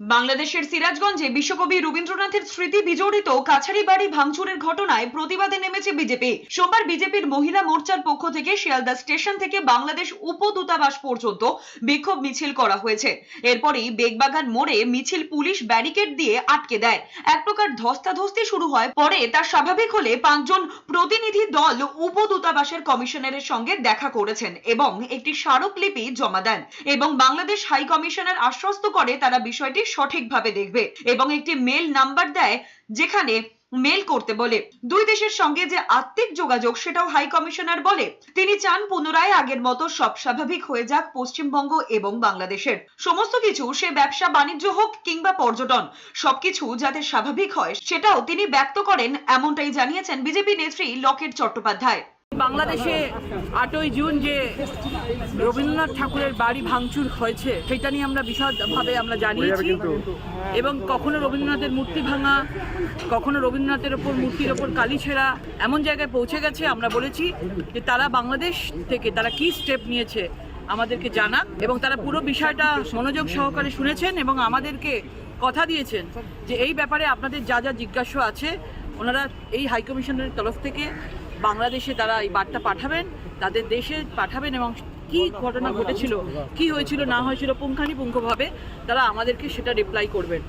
বাংলাদেশের সিরাজগঞ্জে বিশ্বকবি রবীন্দ্রনাথের স্মৃতি বিজড়িত কাছারি বাড়ি ভাঙচুরের ঘটনায় প্রতিবাদে নেমেছে বিজেপি। সোমবার বিজেপির মহিলা মোর্চার পক্ষ থেকে শিয়ালদা স্টেশন থেকে বাংলাদেশ উপদূতাবাস পর্যন্ত বিক্ষোভ মিছিল করা হয়েছে। এরপরই বেগবাগান মোড়ে মিছিল পুলিশ ব্যারিকেড দিয়ে আটকে দেয়। এক প্রকার ধস্তাধস্তি শুরু হয়, পরে তা স্বাভাবিক হলে পাঁচজন প্রতিনিধি দল উপদূতাবাসের কমিশনারের সঙ্গে দেখা করেছেন এবং একটি স্মারকলিপি জমা দেন এবং বাংলাদেশ হাই কমিশনার আশ্বস্ত করে তারা বিষয়টি সঠিকভাবে দেখবে এবং একটি মেল নাম্বার দেয় যেখানে মেল করতে বলে। দুই দেশের সঙ্গে যে আত্মিক যোগাযোগ সেটাও হাই কমিশনার বলে। তিনি চান পুনরায় আগের মতো সব স্বাভাবিক হয়ে যাক পশ্চিমবঙ্গ এবং বাংলাদেশের। সমস্ত কিছু সে ব্যবসা বাণিজ্য হোক কিংবা পর্যটন, সবকিছু যাতে স্বাভাবিক হয় সেটাও তিনি ব্যক্ত করেন, এমনটাই জানিয়েছেন বিজেপি নেত্রী লকেট চট্টোপাধ্যায়। বাংলাদেশে আটই জুন যে রবীন্দ্রনাথ ঠাকুরের বাড়ি ভাঙচুর হয়েছে সেটা নিয়ে আমরা বিশদভাবে আমরা জানিয়েছি। এবং কখনো রবীন্দ্রনাথের মূর্তি ভাঙা কখনো রবীন্দ্রনাথের ওপর মূর্তির ওপর কালি ছেঁড়া এমন জায়গায় পৌঁছে গেছে আমরা বলেছি যে তারা বাংলাদেশ থেকে তারা কি স্টেপ নিয়েছে আমাদেরকে জানাক এবং তারা পুরো বিষয়টা মনোযোগ সহকারে শুনেছেন এবং আমাদেরকে কথা দিয়েছেন যে এই ব্যাপারে আপনাদের যা যা জিজ্ঞাসা আছে ওনারা এই হাইকমিশনের তরফ থেকে বাংলাদেশে তারা এই বার্তা পাঠাবেন, তাদের দেশে পাঠাবেন এবং কি ঘটনা ঘটেছিল, কি হয়েছিল, না হয়েছিল, পুঙ্খানুপুঙ্খভাবে তারা আমাদেরকে সেটা রিপ্লাই করবেন।